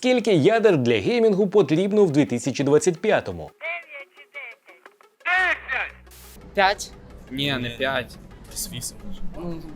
Скільки ядер для геймінгу потрібно в 2025-му? 5. Ні, не 5. Десь 8.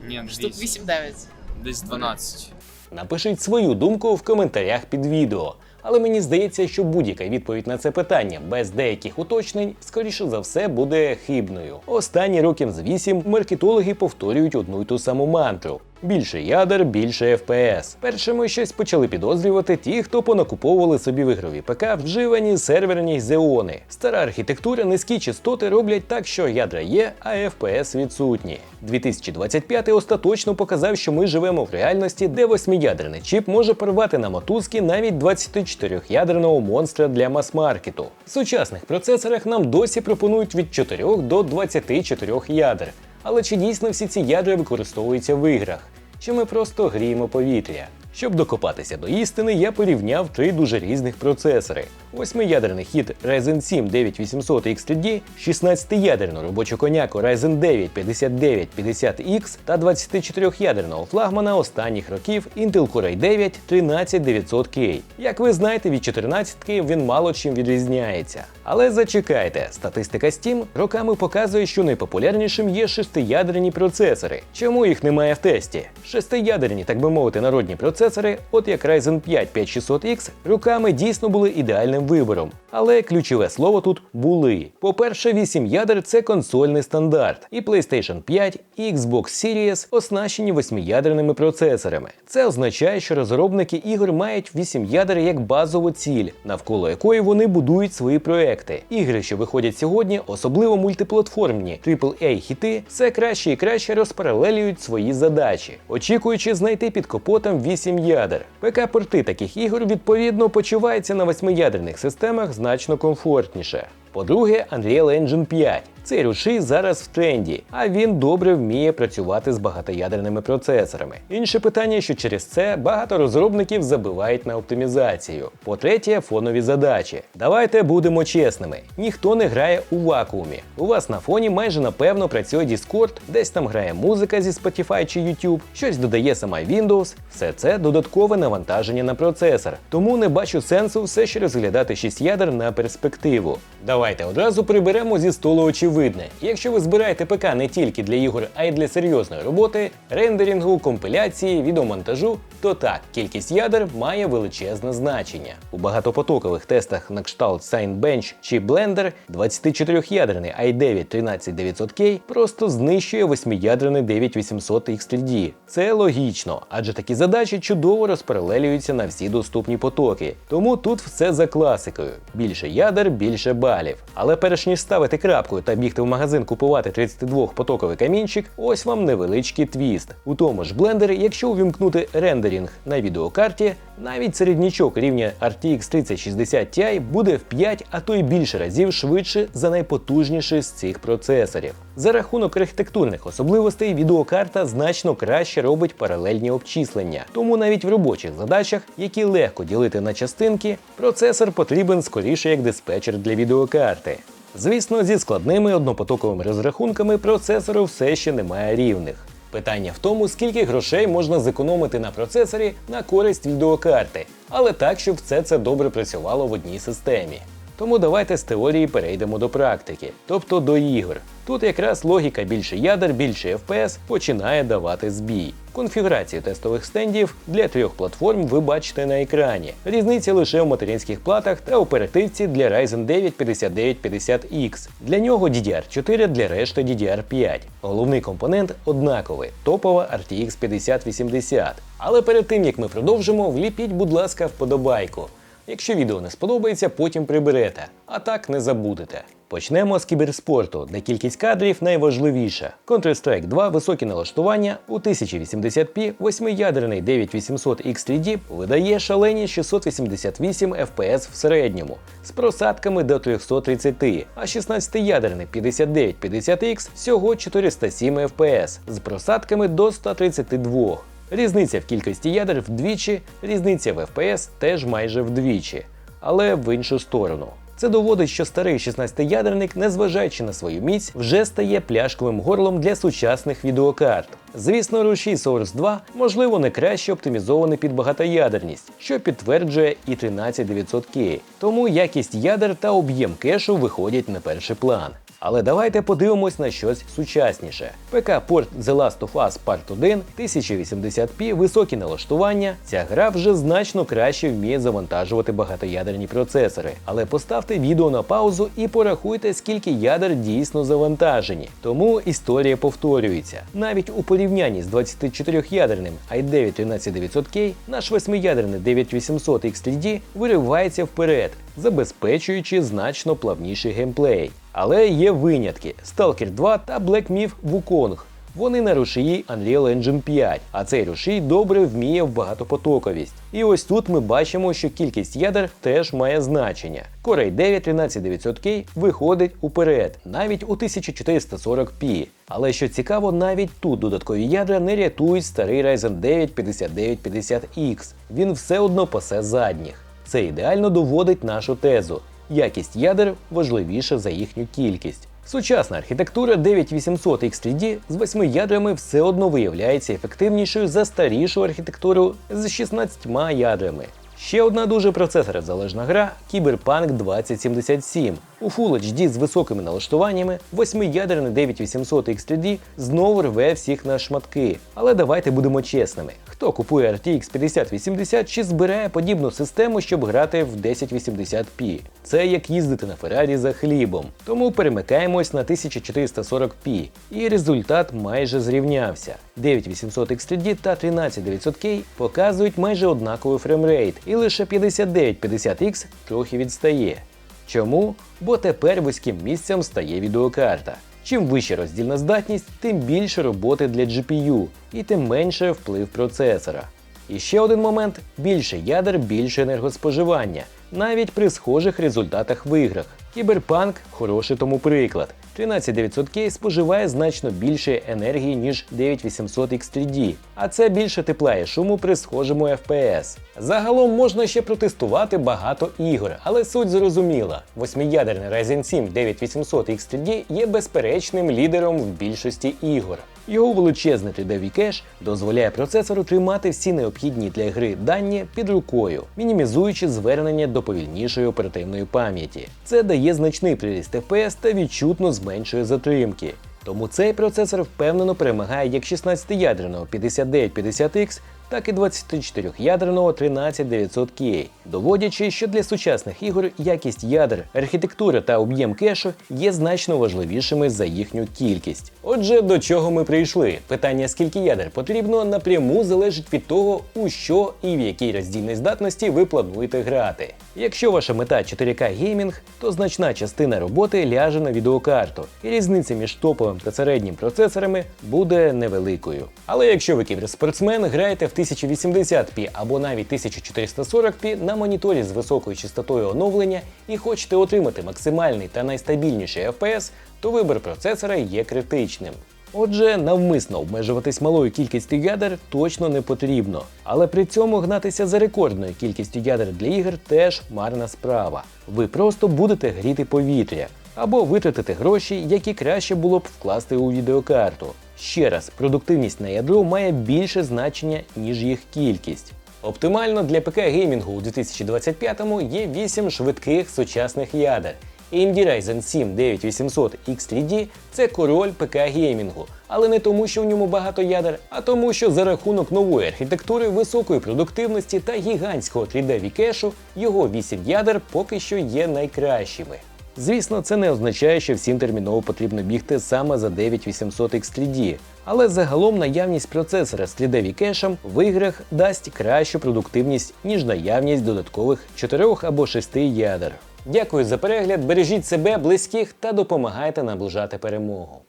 Ні, не Штук 8. 8-9. Десь 12. Напишіть свою думку в коментарях під відео. Але мені здається, що будь-яка відповідь на це питання без деяких уточнень, скоріше за все, буде хибною. Останні років з 8 маркетологи повторюють одну й ту саму мантру. Більше ядер, більше FPS. Першими щось почали підозрювати ті, хто понакуповували собі в ігрові ПК вживані серверні зеони. Стара архітектура, низькі частоти роблять так, що ядра є, а FPS відсутні. 2025 остаточно показав, що ми живемо в реальності, де восьмиядерний чіп може порвати на мотузки навіть 24-ядерного монстра для мас-маркету. В сучасних процесорах нам досі пропонують від 4 до 24 ядер. Але чи дійсно всі ці ядра використовуються в іграх? Чи ми просто гріємо повітря? Щоб докопатися до істини, я порівняв три дуже різних процесори: восьмиядерний хід Ryzen 7 9800 XTD, 16-ядерну робочу коняку Ryzen 9 5950X та 24-ядерного флагмана останніх років Intel Core i9 13900K. Як ви знаєте, від 14K він мало чим відрізняється. Але зачекайте, статистика Steam роками показує, що найпопулярнішим є шестиядерні процесори. Чому їх немає в тесті? Шестиядерні, так би мовити, народні процесори, от як Ryzen 5 5600X, роками дійсно були ідеальним вибором. Але ключове слово тут були. По-перше, 8 ядер це консольний стандарт, і PlayStation 5 і Xbox Series оснащені 8-ядерними процесорами. Це означає, що розробники ігор мають 8 ядер як базову ціль, навколо якої вони будують свої проекти. Ігри, що виходять сьогодні, особливо мультиплатформні aaa хіти, все краще і краще розпаралелюють свої задачі, очікуючи знайти під капотом 8 ядер. ПК-порти таких ігор відповідно почуваються на восьмиядерних системах значно комфортніше. По-друге, Unreal Engine 5. Цей рушій зараз в тренді, а він добре вміє працювати з багатоядерними процесорами. Інше питання, що через це багато розробників забивають на оптимізацію. По-третє, фонові задачі. Давайте будемо чесними: ніхто не грає у вакуумі. У вас на фоні майже напевно працює Discord, десь там грає музика зі Spotify чи YouTube, щось додає сама Windows. Все це додаткове навантаження на процесор. Тому не бачу сенсу все ще розглядати 6 ядер на перспективу. Давайте одразу приберемо зі столу очевидне. Якщо ви збираєте ПК не тільки для ігор, а й для серйозної роботи, рендерінгу, компіляції, відеомонтажу, то так, кількість ядер має величезне значення. У багатопотокових тестах на кшталт Signbench чи Blender 24-ядерний i9 13900K просто знищує 8-ядерний 9800 X3D. Це логічно, адже такі задачі чудово розпаралелюються на всі доступні потоки. Тому тут все за класикою: більше ядер, більше балів. Але перш ніж ставити крапку та бігти в магазин купувати 32-потоковий камінчик, ось вам невеличкий твіст. У тому ж блендері, якщо увімкнути рендерінг на відеокарті, навіть середнячок рівня RTX 3060 Ti буде в 5, а то й більше разів швидше за найпотужніший з цих процесорів. За рахунок архітектурних особливостей відеокарта значно краще робить паралельні обчислення. Тому навіть в робочих задачах, які легко ділити на частинки, процесор потрібен скоріше як диспетчер для відеокарти. Звісно, зі складними однопотоковими розрахунками процесору все ще немає рівних. Питання в тому, скільки грошей можна зекономити на процесорі на користь відеокарти, але так, щоб все це добре працювало в одній системі. Тому давайте з теорії перейдемо до практики, тобто до ігор. Тут якраз логіка більше ядер, більше FPS починає давати збій. Конфігурацію тестових стендів для трьох платформ ви бачите на екрані. Різниця лише в материнських платах та оперативці для Ryzen 9 5950X. Для нього DDR4, для решти DDR5. Головний компонент однаковий топова RTX 5080. Але перед тим як ми продовжимо, вліпіть, будь ласка, вподобайку. Якщо відео не сподобається, потім приберете, а так не забудете. Почнемо з кіберспорту, де кількість кадрів найважливіша. Counter-Strike 2 високі налаштування у 1080p 8-ядерний 9800 X3D видає шалені 688 FPS в середньому з просадками до 330, а 16-ядерний 5950X всього 407 FPS з просадками до 132. Різниця в кількості ядер вдвічі, різниця в FPS теж майже вдвічі, але в іншу сторону. Це доводить, що старий 16-ядерник, незважаючи на свою міць, вже стає пляшковим горлом для сучасних відеокарт. Звісно, рушій Source 2 можливо не краще оптимізований під багатоядерність, що підтверджує і 13900K, тому якість ядер та об'єм кешу виходять на перший план. Але давайте подивимось на щось сучасніше. ПК порт The Last of Us Part 1, 1080p, високі налаштування. Ця гра вже значно краще вміє завантажувати багатоядерні процесори. Але поставте відео на паузу і порахуйте, скільки ядер дійсно завантажені. Тому історія повторюється. Навіть у порівнянні з 24-ядерним i9 13900K наш 8-ядерний 9800 X3D виривається вперед, забезпечуючи значно плавніший геймплей. Але є винятки: Stalker 2 та Black Myth Wukong. Вони на рушії Unreal Engine 5, а цей рушій добре вміє в багатопотоковість. І ось тут ми бачимо, що кількість ядер теж має значення. Core i9 13900K виходить уперед, навіть у 1440p. Але що цікаво, навіть тут додаткові ядра не рятують старий Ryzen 9 5950X. Він все одно пасе задніх. Це ідеально доводить нашу тезу. Якість ядер важливіша за їхню кількість. Сучасна архітектура 9800 X3D з 8 ядрами все одно виявляється ефективнішою за старішу архітектуру з 16 ядрами. Ще одна дуже процесорозалежна гра Cyberpunk 2077. У Full HD з високими налаштуваннями 8-ядерний 9800 X3D знову рве всіх на шматки. Але давайте будемо чесними. Хто купує RTX 5080 чи збирає подібну систему, щоб грати в 1080p? Це як їздити на Феррарі за хлібом. Тому перемикаємось на 1440p. І результат майже зрівнявся. 9800 X3D та 13900K показують майже однаковий фреймрейт, і лише 5950X трохи відстає. Чому? Бо тепер вузьким місцем стає відеокарта. Чим вища роздільна здатність, тим більше роботи для GPU і тим менше вплив процесора. І ще один момент: більше ядер, більше енергоспоживання, навіть при схожих результатах в іграх. Кіберпанк хороший тому приклад. 13900K споживає значно більше енергії, ніж 9800 X3D, а це більше тепла і шуму при схожому FPS. Загалом можна ще протестувати багато ігор, але суть зрозуміла. Восьмиядерний Ryzen 7 9800 X3D є безперечним лідером в більшості ігор. Його величезний 3D кеш дозволяє процесору тримати всі необхідні для гри дані під рукою, мінімізуючи звернення до повільнішої оперативної пам'яті. Це дає значний приріст FPS та відчутно зменшує затримки. Тому цей процесор впевнено перемагає як 16-ядерного 5950X, так і 24-ядерного 13900K, доводячи, що для сучасних ігор якість ядер, архітектура та об'єм кешу є значно важливішими за їхню кількість. Отже, до чого ми прийшли? Питання, скільки ядер потрібно, напряму залежить від того, у що і в якій роздільній здатності ви плануєте грати. Якщо ваша мета 4К геймінг, то значна частина роботи ляже на відеокарту, і різниця між топовим та середнім процесорами буде невеликою. Але якщо ви кіберспортсмен, граєте в 1080p або навіть 1440p на моніторі з високою частотою оновлення і хочете отримати максимальний та найстабільніший FPS, то вибір процесора є критичним. Отже, навмисно обмежуватись малою кількістю ядер точно не потрібно, але при цьому гнатися за рекордною кількістю ядер для ігор теж марна справа. Ви просто будете гріти повітря або витратити гроші, які краще було б вкласти у відеокарту. Ще раз, продуктивність на ядро має більше значення, ніж їх кількість. Оптимально для ПК геймінгу у 2025-му є 8 швидких сучасних ядер. AMD Ryzen 7 9800 X3D це король ПК геймінгу, але не тому, що в ньому багато ядер, а тому, що за рахунок нової архітектури, високої продуктивності та гігантського 3D кешу його 8 ядер поки що є найкращими. Звісно, це не означає, що всім терміново потрібно бігти саме за 9800 X3D, але загалом наявність процесора з 3D кешем в іграх дасть кращу продуктивність, ніж наявність додаткових 4 або 6 ядер. Дякую за перегляд, бережіть себе, близьких та допомагайте наближати перемогу.